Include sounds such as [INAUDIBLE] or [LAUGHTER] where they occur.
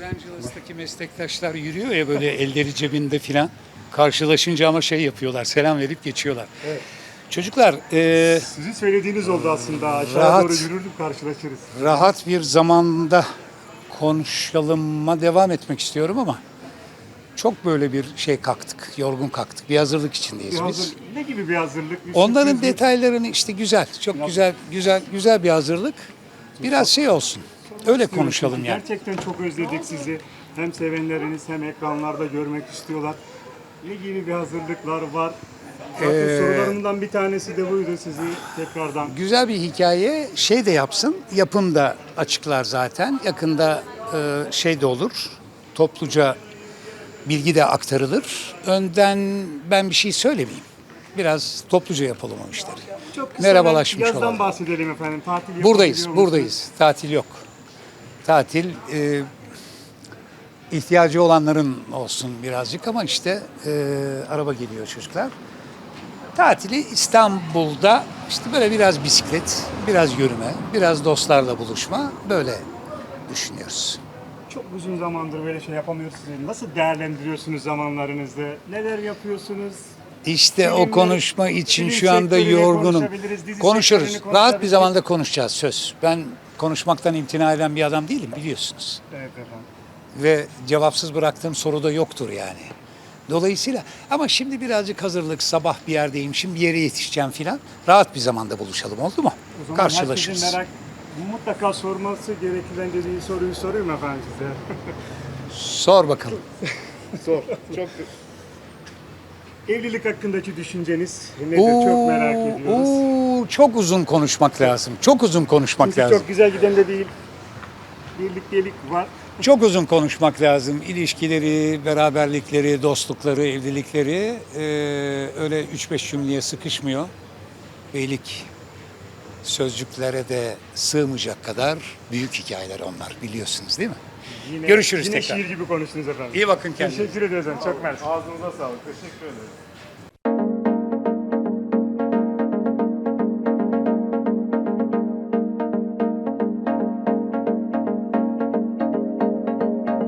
Los Angeles'taki meslektaşlar yürüyor ya böyle elleri cebinde filan. Karşılaşınca ama şey yapıyorlar, selam verip geçiyorlar. Çocuklar e, Sizin söylediğiniz oldu aslında. Aşağı Rahat. doğru yürürdüm karşılaşırız. rahat bir zamanda konuşalıma devam etmek istiyorum ama çok böyle bir şey kalktık, yorgun kalktık. Bir hazırlık içindeyiz Bir biz. hazır, ne gibi bir hazırlık? Bir Onların sürpriz detaylarını işte güzel, çok güzel, güzel, güzel bir hazırlık. Biraz şey olsun. Öyle konuşalım yani. Gerçekten çok özledik sizi. Hem sevenleriniz hem ekranlarda görmek istiyorlar. Ne gibi bir hazırlıklar var? Zaten Ee, sorularımdan bir tanesi de buydu sizi tekrardan. Güzel bir hikaye şey de yapsın. Yapım da açıklar zaten. Yakında e, şey de olur. Topluca bilgi de aktarılır. Önden ben bir şey söylemeyeyim. Biraz topluca yapalım o işleri. Çok kısa Merhabalaşmış yazdan olalım. bahsedelim efendim. Tatil Buradayız, musunuz? buradayız. Tatil yok. Tatil e, ihtiyacı olanların olsun birazcık ama işte e, araba geliyor çocuklar. Tatili İstanbul'da işte böyle biraz bisiklet, biraz yürüme, biraz dostlarla buluşma böyle düşünüyoruz. Çok uzun zamandır böyle şey yapamıyorsunuz. Nasıl değerlendiriyorsunuz zamanlarınızda? Neler yapıyorsunuz? İşte o Filmleri, konuşma için şu anda yorgunum. Konuşuruz. Rahat bir zamanda konuşacağız söz. Ben konuşmaktan imtina eden bir adam değilim biliyorsunuz. Evet efendim. ve cevapsız bıraktığım soru da yoktur yani. Dolayısıyla ama şimdi birazcık hazırlık sabah bir yerdeyim şimdi bir yere yetişeceğim filan. Rahat bir zamanda buluşalım oldu mu? O zaman Karşılaşırız. herkesin merak, mutlaka sorması gerekilen dediği soruyu sorayım efendim size. [LAUGHS] Sor bakalım. [LAUGHS] Sor. Çok Evlilik hakkındaki düşünceniz nedir? çok merak ediyoruz. oo, çok uzun konuşmak lazım. Çok uzun konuşmak Çünkü lazım. çok güzel giden de değil. Birliktelik var. Çok uzun konuşmak lazım. İlişkileri, beraberlikleri, dostlukları, evlilikleri eee, öyle 3-5 cümleye sıkışmıyor. Beylik sözcüklere de sığmayacak kadar büyük hikayeler onlar biliyorsunuz değil mi? Yine, Görüşürüz yine tekrar. şiir gibi konuştunuz efendim. İyi bakın kendinize. Teşekkür ediyoruz efendim. Çok mersi. Ağzınıza sağlık. Teşekkür ederim.